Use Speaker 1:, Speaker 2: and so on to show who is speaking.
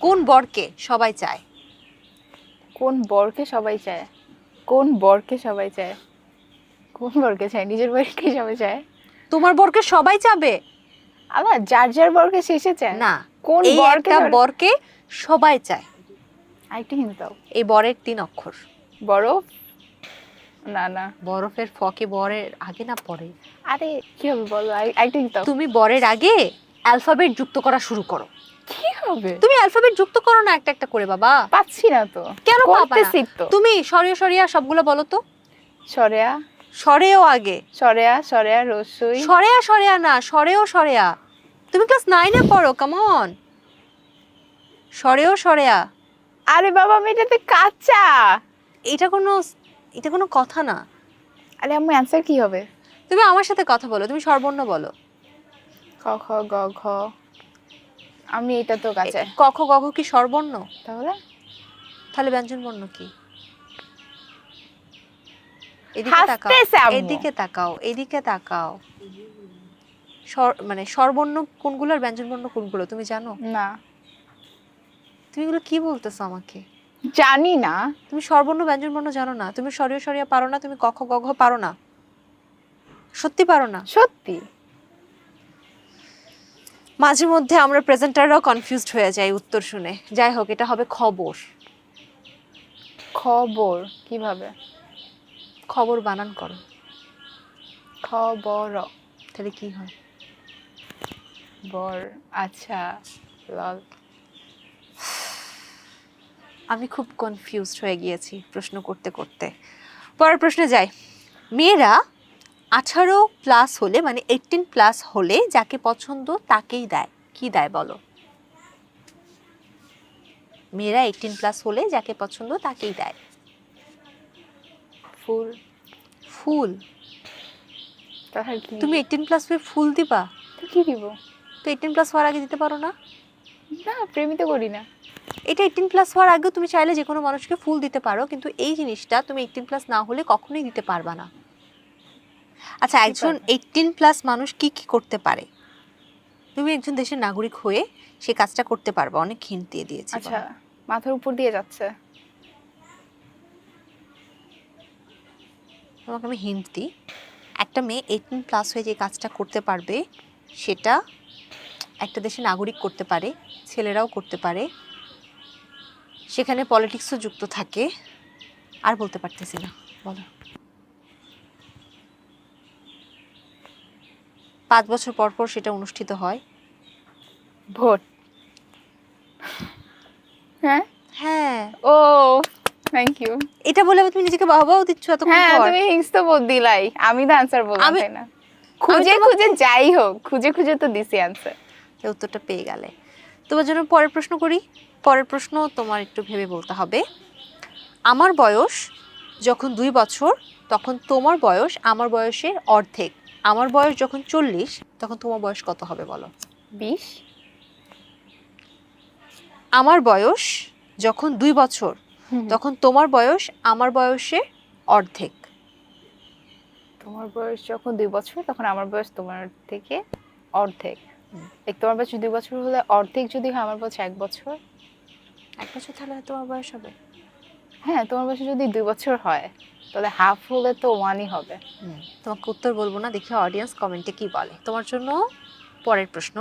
Speaker 1: কোন বরকে সবাই চায়?
Speaker 2: কোন বরকে সবাই চায়? কোন বরকে সবাই চায়? কোন বরকে চায়? নিজের বরকে সবাই চায়?
Speaker 1: তোমার বরকে সবাই চাবে?
Speaker 2: আবার যার যার বরকে শেষে চায়।
Speaker 1: না
Speaker 2: কোন বরকে
Speaker 1: বরকে সবাই চায়।
Speaker 2: আরেকটা হিন্ট দাও।
Speaker 1: এই বরের তিন অক্ষর।
Speaker 2: বরফ? না না।
Speaker 1: বরফের ফকে বরের আগে না পরে?
Speaker 2: আরে কি হবে বলো? আরে- আরেকটা দাও।
Speaker 1: তুমি বরের আগে অ্যালফাবেট যুক্ত করা শুরু করো।
Speaker 2: কি হবে?
Speaker 1: তুমি অ্যালফাবেট যুক্ত করো না একটা একটা করে বাবা।
Speaker 2: পাচ্ছি না তো।
Speaker 1: কেন পাবা
Speaker 2: তো।
Speaker 1: তুমি সরিয়া সরিয়া সবগুলো বলো তো।
Speaker 2: সরেয়া।
Speaker 1: সরেও আগে।
Speaker 2: সরেয়া সরেয়া রসুই।
Speaker 1: সরেয়া সরেয়া না সরেও সরেয়া। তুমি ক্লাস নাইনে পড়ো কেমন সরেও সরেয়া।
Speaker 2: আরে বাবা আমি এটাতে কাঁচা।
Speaker 1: এটা কোনো এটা কোনো কথা না।
Speaker 2: আরে আমার অ্যান্সার কি হবে?
Speaker 1: তুমি আমার সাথে কথা বলো তুমি সর্বর্ণ বলো।
Speaker 2: ক খ গ ঘ। আমি এটা তো কাঁচা
Speaker 1: ক খ গ ঘ কি সর্বর্ণ
Speaker 2: তাহলে?
Speaker 1: তাহলে ব্যঞ্জন বর্ণ কি? এদিকে তাকাও। এদিকে তাকাও এদিকে তাকাও। মানে স্বরবর্ণ কোনগুলো আর ব্যঞ্জন বর্ণ কোনগুলো তুমি জানো?
Speaker 2: না।
Speaker 1: তুমি এগুলো কি বলতেছো আমাকে?
Speaker 2: জানি না।
Speaker 1: তুমি স্বরবর্ণ ব্যঞ্জন বর্ণ জানো না। তুমি সরিয়ে সরিয়া পারো না তুমি কখ গঘ পারো না। সত্যি পারো না?
Speaker 2: সত্যি?
Speaker 1: মাঝে মধ্যে আমরা প্রেজেন্টাররাও কনফিউজড হয়ে যাই উত্তর শুনে। যাই হোক এটা হবে খবর।
Speaker 2: খবর? কীভাবে?
Speaker 1: খবর বানান করো।
Speaker 2: খবর।
Speaker 1: তাহলে কি হয়?
Speaker 2: বর আচ্ছা লাল।
Speaker 1: আমি খুব কনফিউজড হয়ে গিয়েছি প্রশ্ন করতে করতে। পরের প্রশ্নে যাই। মেয়েরা আঠারো প্লাস হলে মানে এইটিন প্লাস হলে যাকে পছন্দ তাকেই দেয়। কি দেয় বলো? মেয়েরা এইটিন প্লাস হলে যাকে পছন্দ তাকেই দেয়।
Speaker 2: ফুল।
Speaker 1: ফুল? তুমি এইটিন প্লাস হয়ে ফুল দিবা?
Speaker 2: তো কি দিব?
Speaker 1: তো এইটিন প্লাস হওয়ার আগে দিতে পারো না?
Speaker 2: না প্রেমই তো করি না।
Speaker 1: এটা এইটিন প্লাস হওয়ার আগেও তুমি চাইলে যে কোনো মানুষকে ফুল দিতে পারো কিন্তু এই জিনিসটা তুমি এইটিন প্লাস না হলে কখনোই দিতে পারবা না। আচ্ছা একজন? এইটিন প্লাস মানুষ কি কি করতে পারে? তুমি একজন দেশের নাগরিক হয়ে সেই কাজটা করতে পারবে অনেক হিন্ট দিয়ে দিয়েছি
Speaker 2: আচ্ছা মাথার উপর দিয়ে যাচ্ছে।
Speaker 1: তোমাকে আমি হিন্ট দিই। একটা মেয়ে এইটিন প্লাস হয়ে যে কাজটা করতে পারবে সেটা একটা দেশের নাগরিক করতে পারে ছেলেরাও করতে পারে। সেখানে পলিটিক্সও যুক্ত থাকে। আর বলতে পারতেছি না বলো। পাঁচ বছর পর পর সেটা অনুষ্ঠিত হয়।
Speaker 2: ভোট। হ্যাঁ?
Speaker 1: হ্যাঁ।
Speaker 2: ও থ্যাংক ইউ
Speaker 1: এটা বলে তুমি নিজেকে বাহবাও দিচ্ছ এত
Speaker 2: হ্যাঁ তুমি হিংস্ত বোধ দিলাই। আমি তো আনসার বললাম তাই না? খুঁজে খুঁজে যাই হোক খুঁজে খুঁজে তো দিছি আনসার
Speaker 1: উত্তরটা পেয়ে গেলে। তোমার জন্য পরের প্রশ্ন করি। পরের প্রশ্ন তোমার একটু ভেবে বলতে হবে। আমার বয়স যখন দুই বছর তখন তোমার বয়স আমার বয়সের অর্ধেক। আমার বয়স যখন চল্লিশ তখন তোমার বয়স কত হবে বলো?
Speaker 2: বিশ।
Speaker 1: আমার বয়স যখন দুই বছর তখন তোমার বয়স আমার বয়সে অর্ধেক।
Speaker 2: তোমার বয়স যখন দুই বছর তখন আমার বয়স তোমার থেকে অর্ধেক। এক তোমার বয়স দুই বছর হলে অর্ধেক যদি হয় আমার বয়স এক বছর।
Speaker 1: এক বছর তাহলে তোমার বয়স হবে?
Speaker 2: হ্যাঁ তোমার বয়সে যদি দুই বছর হয়, তাহলে হাফ হলে তো ওয়ানই হবে।
Speaker 1: তোমাকে উত্তর বলব না, দেখি অডিয়েন্স কমেন্টে কি বলে। তোমার জন্য পরের প্রশ্ন।